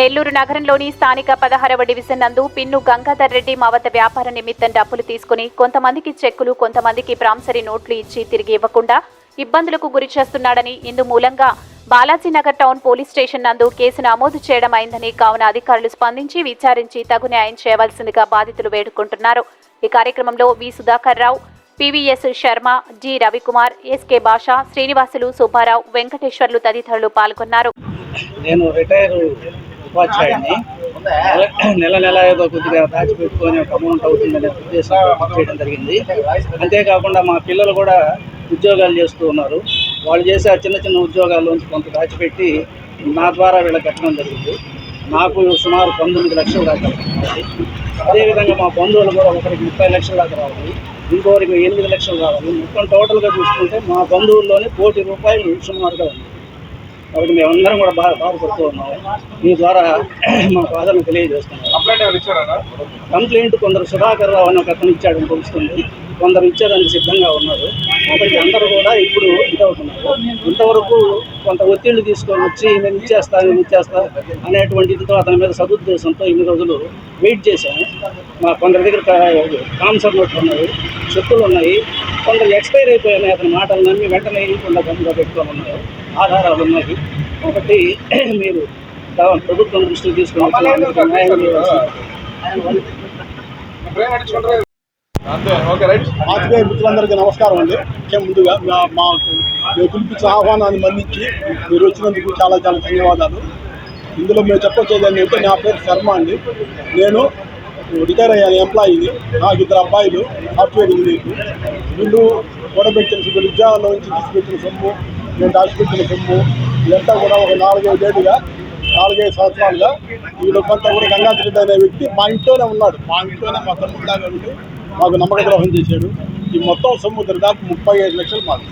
నెల్లూరు నగరంలోని స్థానిక పదహారవ డివిజన్ నందు పిన్ను గంగాధర్ రెడ్డి మావత వ్యాపార నిమిత్తం డబ్బులు తీసుకుని కొంతమందికి చెక్కులు కొంతమందికి ప్రాంసరీ నోట్లు ఇచ్చి తిరిగి ఇవ్వకుండా ఇబ్బందులకు గురి చేస్తున్నాడని ఇందు మూలంగా బాలాజీనగర్ టౌన్ పోలీస్ స్టేషన్ నందు కేసు నమోదు చేయడం అయిందని కావున అధికారులు స్పందించి విచారించి తగు న్యాయం చేయవలసిందిగా బాధితులు వేడుకుంటున్నారు. ఈ కార్యక్రమంలో V Sudhakar Rao PVS Sharma G Ravikumar SK Basha Srinivasulu Subbarao Venkateswarlu తదితరులు పాల్గొన్నారు. నేను రిటైర్ ఉపాధ్యాయుని నెల- నెల ఏదో కొద్దిగా దాచిపెట్టుకొని ఒక అమౌంట్ అవుతుందనే ఉద్దేశంతో చేయడం జరిగింది. అంతేకాకుండా మా పిల్లలు కూడా ఉద్యోగాలు చేస్తూ ఉన్నారు. వాళ్ళు చేసే ఆ చిన్న చిన్న ఉద్యోగాల్లోంచి కొంత దాచిపెట్టి నా ద్వారా వీళ్ళకి కట్టడం జరిగింది. నాకు సుమారు పంతొమ్మిది లక్షలు దాకా అదేవిధంగా మా బంధువులు కూడా ఒకరికి ముప్పై లక్షల దాకా రావాలి. ఇంకొకరికి ఎనిమిది లక్షలు రావాలి. మొత్తం టోటల్గా చూసుకుంటే మా బంధువుల్లోనే కోటి రూపాయలు సుమారుగా ఉంది. కాబట్టి మేమందరం కూడా బాధ బాధపడుతూ ఉన్నాము. మీ ద్వారా మా బాధను తెలియజేస్తున్నాం కంప్లైంట్ కొందరు సుధాకర్ రావు అని ఒక అతను ఇచ్చాడని తెలుస్తుంది. కొందరు ఇచ్చేదానికి సిద్ధంగా ఉన్నారు. కాబట్టి అందరూ కూడా ఇప్పుడు ఇదవుతున్నారు. ఇంతవరకు కొంత ఒత్తిళ్ళు తీసుకొని వచ్చి నేను ఇచ్చేస్తా నేను ఇచ్చేస్తా అనేటువంటి ఇదితో అతని మీద సదుద్దేశంతో ఇన్ని రోజులు వెయిట్ చేశాము. మా కొందరి దగ్గర కాన్సర్ నోట్లు ఉన్నాయి చెక్కులు ఉన్నాయి. కొందరు ఎక్స్పైర్ అయిపోయినాయి అతని మాటలు నమ్మి వెంటనే ఇవ్వకుండా గమ్ముగా పెట్టుకొని ఉన్నారు ఆధారాలు ఉన్నాయి. కాబట్టి మీరు ప్రభుత్వం దృష్టికి తీసుకుని ఆత్మీయ మిత్రులందరికీ నమస్కారం అండి. ముఖ్యం ముందుగా మా- పిలిపించిన ఆహ్వానాన్ని మన్నించి మీరు వచ్చినందుకు చాలా చాలా ధన్యవాదాలు. ఇందులో మేము చెప్పొచ్చేది ఏంటంటే నా పేరు శర్మ అండి. నేను రిటైర్ అయ్యాను ఎంప్లాయీని నాకు ఇద్దరు అబ్బాయిలు సాఫ్ట్వేర్ ఇంజనీర్లు వీళ్ళు కూడబెట్టిన వీళ్ళు ఉద్యోగంలో నుంచి తీసుకొచ్చిన సొమ్ము నేను దాచిపెట్టిన సొమ్ము ఇదంతా కూడా ఒక నాలుగైదు ఏడుగా నాలుగైదు సంవత్సరాలుగా వీళ్ళు కొంత కూడా గంగాధర్ రెడ్డి అనే వ్యక్తి మా ఇంట్లోనే ఉన్నాడు. మా ఇంట్లోనే మా తమ్ముడులాగా ఉండి మాకు నమ్మక ద్రోహం చేశాడు. ఈ మొత్తం సొమ్ము దాదాపు ముప్పై ఐదు లక్షలు మాకు.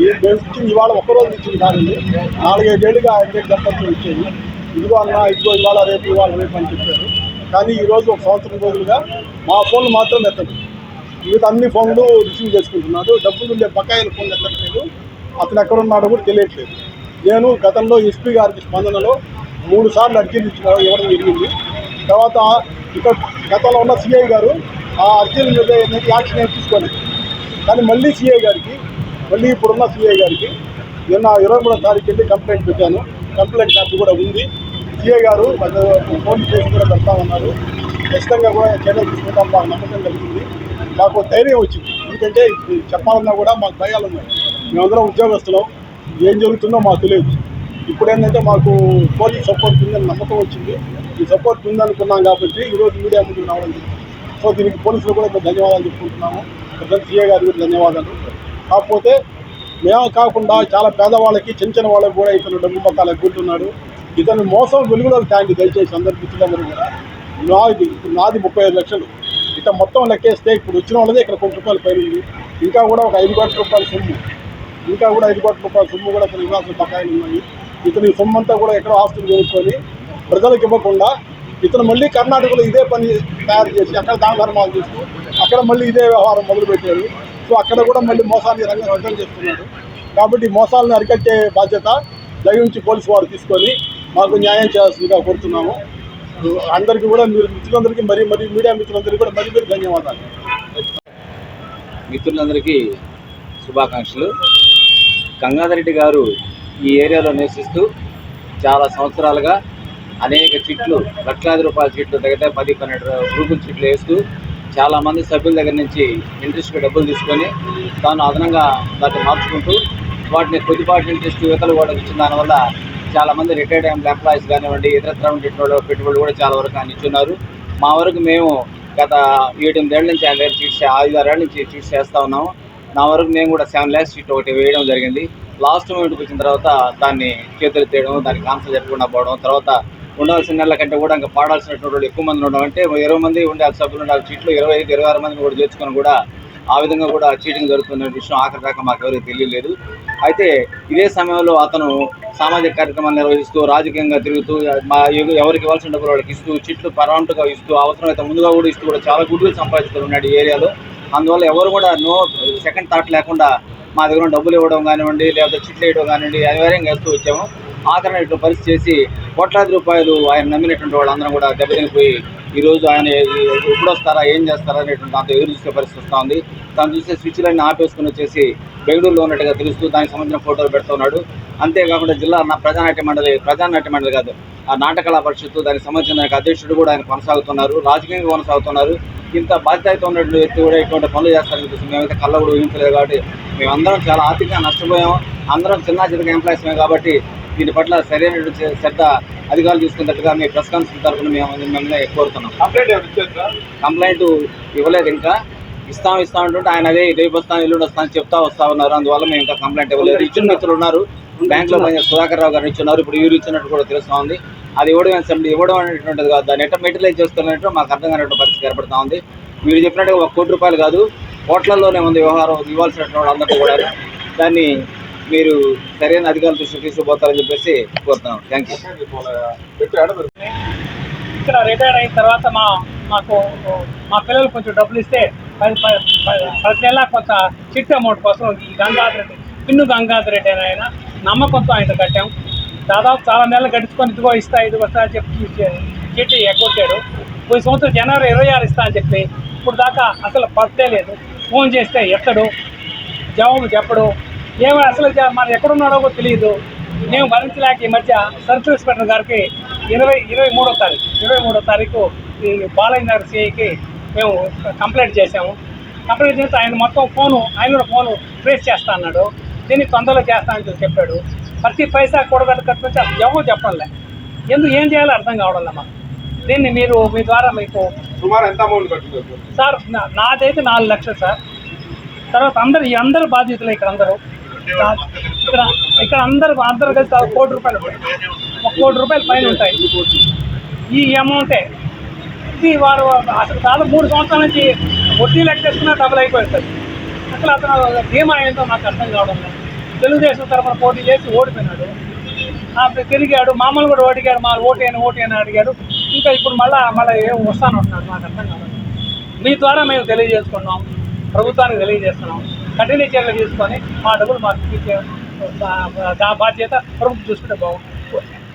ఈ మేము ఇవాళ ఒక్కరోజు ఇచ్చింది కాదండి. నాలుగైదేళ్ళుగా ఆయన దంపతులు ఇచ్చేది. ఇదిగో అన్న ఇదిగో ఇవాళ రేపు ఇవాళ రేపు అని చెప్పారు. కానీ ఈరోజు ఒక సంవత్సరం రోజులుగా మా ఫోన్లు మాత్రం ఎత్తదు. మిగతా అన్ని ఫోన్లు రిసీవ్ చేసుకుంటున్నాడు. డబ్బులు ఉండే బకాయిల ఫోన్ ఎత్తట్లేదు. అతను ఎక్కడున్నాడో కూడా తెలియట్లేదు. నేను గతంలో ఎస్పీ గారికి స్పందనలో మూడు సార్లు అర్జీలు ఇచ్చిన ఇవ్వడం జరిగింది. తర్వాత ఇక్కడ గతంలో ఉన్న సిఐ గారు ఆ అర్జీల మీద ఏంటంటే యాక్షన్ ఏం తీసుకోలేదు. కానీ మళ్ళీ సిఐ గారికి మళ్ళీ ఇప్పుడున్న సిఐ గారికి నిన్న ఇరవై మూడో తారీఖు వెళ్ళి కంప్లైంట్ పెట్టాను. కంప్లైంట్ కాపీ కూడా ఉంది. సిఐ గారు ఫోన్ చేసి కూడా పెడతా ఉన్నారు. ఖచ్చితంగా కూడా చర్యలు తీసుకుంటాం. మాకు నమ్మకం కలిగింది. మాకు ధైర్యం వచ్చింది. ఎందుకంటే చెప్పాలన్నా కూడా మాకు భయాలు ఉన్నాయి. మేమందరం ఉద్యోగస్తులం. ఏం జరుగుతుందో మాకు తెలియదు. ఇప్పుడు ఏంటంటే మాకు పోలీస్ సపోర్ట్ ఉందని నమ్మకం వచ్చింది. ఈ సపోర్ట్ ఉందనుకున్నాం కాబట్టి ఈరోజు మీడియా ముందుకు రావడం జరిగింది. సో దీనికి పోలీసులు కూడా మేము ధన్యవాదాలు చెప్పుకుంటున్నాము. పెద్ద సీఏ గారికి కూడా ధన్యవాదాలు. కాకపోతే మేము కాకుండా చాలా పేదవాళ్ళకి చిన్న చిన్న వాళ్ళకి కూడా ఇతను డబ్బు మొత్తాలు ఎగ్గుంటున్నాడు ఇతను మోసం వెలుగులోకి తాండి దయచేసి అందరి మిత్రులందరూ కూడా నాది నాది ముప్పై ఐదు లక్షలు. ఇక మొత్తం లెక్కేస్తే ఇప్పుడు వచ్చిన వాళ్ళదే ఇక్కడ కోటి రూపాయలు పైన ఇంకా కూడా ఒక ఐదు కోట్ల రూపాయల సొమ్ము. ఇంకా కూడా ఐదు కోట్ల రూపాయల సొమ్ము కూడా ఇతను ఇవ్వాల్సిన బకాయిలు ఉన్నాయి. ఇతని సొమ్ము అంతా కూడా ఎక్కడో ఆస్తులు కొనుక్కొని ప్రజలకు ఇవ్వకుండా ఇతను మళ్ళీ కర్ణాటకలో ఇదే పని తయారు చేసి అక్కడ దాన ధర్మాలు చేస్తూ అక్కడ మళ్ళీ ఇదే వ్యవహారం మొదలుపెట్టాడు. సో అక్కడ కూడా మళ్ళీ మోసాన్ని రంగం రంగం చేస్తున్నాడు. కాబట్టి మోసాలను అరికట్టే బాధ్యత దయించి పోలీసు వారు తీసుకొని మాకు న్యాయం చేయాల్సిందిగా కోరుతున్నాము. అందరికీ కూడా మీరు మిత్రులందరికీ మరి మరి మీడియా మిత్రులందరికీ కూడా మరి మరి ధన్యవాదాలు. మిత్రులందరికీ శుభాకాంక్షలు. గంగాధరెడ్డి గారు ఈ ఏరియాలో నివసిస్తూ చాలా సంవత్సరాలుగా అనేక చిట్లు లక్షలాది రూపాయల చిట్లు దగ్గర పది పన్నెండు గ్రూపుల చిట్లు వేస్తూ చాలామంది సభ్యుల దగ్గర నుంచి ఇంట్రెస్ట్గా డబ్బులు తీసుకొని తాను అదనంగా దాన్ని మార్చుకుంటూ వాటిని కొద్దిపాటి ఇంట్రెస్ట్ యువతలు కూడా ఇచ్చిన దానివల్ల చాలామంది రిటైర్డ్ ఎంప్లాయీస్ కానివ్వండి ఇతరత్ర ఉండేటువంటి పెట్టుబడులు కూడా చాలా వరకు ఆయన మా వరకు మేము గత ఏడెనిమిదేళ్ళ నుంచి ఆయన దగ్గర చూసి ఐదు ఆరేళ్ళ నుంచి చూసి చేస్తూ ఉన్నాము. నా వరకు నేను కూడా సెవెన్ ల్యాక్స్ షీట్ ఒకటి వేయడం జరిగింది. లాస్ట్ మూమెంట్కి వచ్చిన తర్వాత దాన్ని చేతులు తీయడం దాన్ని కాన్సల్ చెప్పకుండా పోవడం తర్వాత ఉండాల్సిన నెలల కంటే కూడా ఇంకా పాడాల్సినటువంటి వాళ్ళు ఎక్కువ మంది ఉండడం అంటే ఇరవై మంది ఉండే సభ్యులు ఉండాలి సీట్లు ఇరవై ఐదు ఇరవై ఆరు మందిని కూడా చేర్చుకొని కూడా ఆ విధంగా కూడా చీటింగ్ జరుగుతున్న విషయం ఆఖరి దాకా మాకు ఎవరికి తెలియలేదు. అయితే ఇదే సమయంలో అతను సామాజిక కార్యక్రమాలు నిర్వహిస్తూ రాజకీయంగా తిరుగుతూ మా ఎవరికి ఇవ్వాల్సిన డబ్బులు వాళ్ళకి ఇస్తూ చిట్లు పరాంటుగా ఇస్తూ అవసరమైతే ముందుగా కూడా ఇస్తూ కూడా చాలా గుడ్లు సంపాదిస్తున్నాడు ఏరియాలో. అందువల్ల ఎవరు కూడా నో సెకండ్ థాట్ లేకుండా మా దగ్గర డబ్బులు ఇవ్వడం కానివ్వండి లేకపోతే చిట్లు వేయడం కానివ్వండి అనివార్యంగా వేస్తూ వచ్చాము. ఆదరణ పరిస్థితి చేసి కోట్లాది రూపాయలు ఆయన నమ్మినటువంటి వాళ్ళందరం కూడా దెబ్బతినిపోయి ఈ రోజు ఆయన ఎప్పుడు వస్తారా ఏం చేస్తారా అనేటువంటి దాంతో ఎదురు చూసే పరిస్థితి వస్తూ ఉంది. తను చూసే స్విచ్లన్నీ ఆపేసుకుని వచ్చేసి బెంగళూరులో ఉన్నట్టుగా తెలుస్తూ దానికి సంబంధించిన ఫోటోలు పెడుతున్నాడు అంతేకాకుండా జిల్లా నా ప్రజానాట్య మండలి ప్రజానాట్య మండలి కాదు ఆ నాటకళా పరిషత్తు దానికి సంబంధించిన అధ్యక్షుడు కూడా ఆయన కొనసాగుతున్నారు రాజకీయంగా కొనసాగుతున్నారు. ఇంత బాధ్యత ఉన్నటువంటి వ్యక్తి కూడా ఇటువంటి పనులు చేస్తారని చెప్పేసి మేమైతే కళ్ళ కూడా ఊహించలేదు కాబట్టి మేమందరం చాలా ఆర్థికంగా నష్టపోయాము. అందరం చిన్న చిన్న ఎంప్లాయీస్ కాబట్టి దీని పట్ల సరైన శ్రద్ధ అధికారులు తీసుకున్నట్టుగా మీ ప్రెస్ కాన్ఫరెన్స్ తరఫున మేము మిమ్మల్ని కోరుతున్నాం. కంప్లైంట్ ఇవ్వలేదు ఇంకా. ఇస్తాం ఇస్తాం అంటుంటే ఆయన అదే రేపు వస్తాను ఎల్లుండి వస్తాను అని చెప్తా వస్తా ఉన్నారు. అందువల్ల మేము ఇంకా కంప్లైంట్ ఇవ్వలేదు. ఇచ్చిన మిత్రులు ఉన్నారు. బ్యాంక్లో పనిచేసే సుధాకర్ రావు గారు ఇచ్చున్నారు. ఇప్పుడు వీరు ఇచ్చినట్టు కూడా తెలుస్తా ఉంది. అది ఇవ్వడం అసెంబ్లీ ఇవ్వడం అనేటువంటిది కాదు. దాన్ని ఎట్లా మెటీరియలైజ్ చేస్తున్నట్టు మాకు అర్థం కానటువంటి పరిస్థితి ఏర్పడుతా ఉంది. వీరు చెప్పినట్టుగా ఒక కోటి రూపాయలు కాదు. కోట్లలోనే ఉంది వ్యవహారం. ఇవ్వాల్సినటువంటి వాళ్ళందరికీ కూడా దాన్ని మీరు సరైన అధికారుల దృష్టికి తీసుకుపోతారని చెప్పేసి కోరుతున్నాం. థ్యాంక్ యూ ఇక్కడ రిటైర్ అయిన తర్వాత మా మాకు మా పిల్లలు కొంచెం డబ్బులు ఇస్తే పది ప్రతి నెల కొంత చిట్ అమౌంట్ కోసం ఈ గంగాధర్ రెడ్డి పిన్ను గంగాధర్ రెడ్డి అని ఆయన నమ్మకంతో ఆయన కట్టాం. దాదాపు చాలా నెలలు గడుచుకొని ఇదిగో ఇస్తా ఇదిగో వస్తా అని చెప్పి చెట్టు ఎగ్గొట్టాడు పోయి సంవత్సరం జనవరి ఇరవై ఆరు ఇస్తా అని చెప్పి ఇప్పుడు దాకా అసలు పత్తే లేదు. ఫోన్ చేస్తే ఎత్తడు జవాబు చెప్పడు. ఏమో అసలు మనం ఎక్కడున్నాడో కూడా తెలియదు. మేము భరించలేక ఈ మధ్య సర్కిల్ ఇన్స్పెక్టర్ గారికి ఇరవై ఇరవై మూడో తారీఖు ఇరవై మూడో తారీఖు ఈ బాలయ్య నగర్ సిఐకి మేము కంప్లైంట్ చేసాము కంప్లైంట్ చేస్తే ఆయన మొత్తం ఫోను ఆయన కూడా ఫోను ట్రేస్ చేస్తా అన్నాడు. దీన్ని తొందరలో చేస్తా అని చెప్పి చెప్పాడు. ప్రతి పైసా కూడబెట్ట కట్టుకొచ్చి అసలు ఎవరు చెప్పడంలే. ఎందుకు ఏం చేయాలో అర్థం కావడం మాకు. దీన్ని మీరు మీ ద్వారా మీకు సుమారు ఎంత అమౌంట్ కట్టుకోవచ్చు సార్ నాదైతే నాలుగు లక్షలు సార్. తర్వాత అందరు అందరు బాధ్యతలు ఇక్కడ అందరూ. ఇక్కడ ఇక్కడ అందరు అందరు కలిసి కోటి రూపాయలు ఒక కోటి రూపాయలు పైన ఉంటాయి. ఈ అమౌంటే ఇది వారు అసలు దాదాపు మూడు సంవత్సరాల నుంచి వడ్డీ లెక్కేసుకున్నా డబుల్ అయిపోయింది సార్. అసలు అతను ధీమా ఏంటో నాకు అర్థం కావడం లేదు. తెలుగుదేశం తరఫున పోటీ చేసి ఓడిపోయినాడు. ఆ, తిరిగాడు మామూలు కూడా ఓడిగాడు మా ఓటేను ఓటేను అడిగాడు. ఇంకా ఇప్పుడు మళ్ళీ మళ్ళీ ఏం వస్తాను అంటున్నాడు నాకు అర్థం కాదు మీ ద్వారా మేము తెలియజేసుకున్నాం ప్రభుత్వానికి తెలియజేస్తున్నాం. కఠిన చర్యలు తీసుకొని మా డబ్బులు మాకు బాధ్యత ప్రభుత్వం చూసుకుంటే బాగుంటుంది.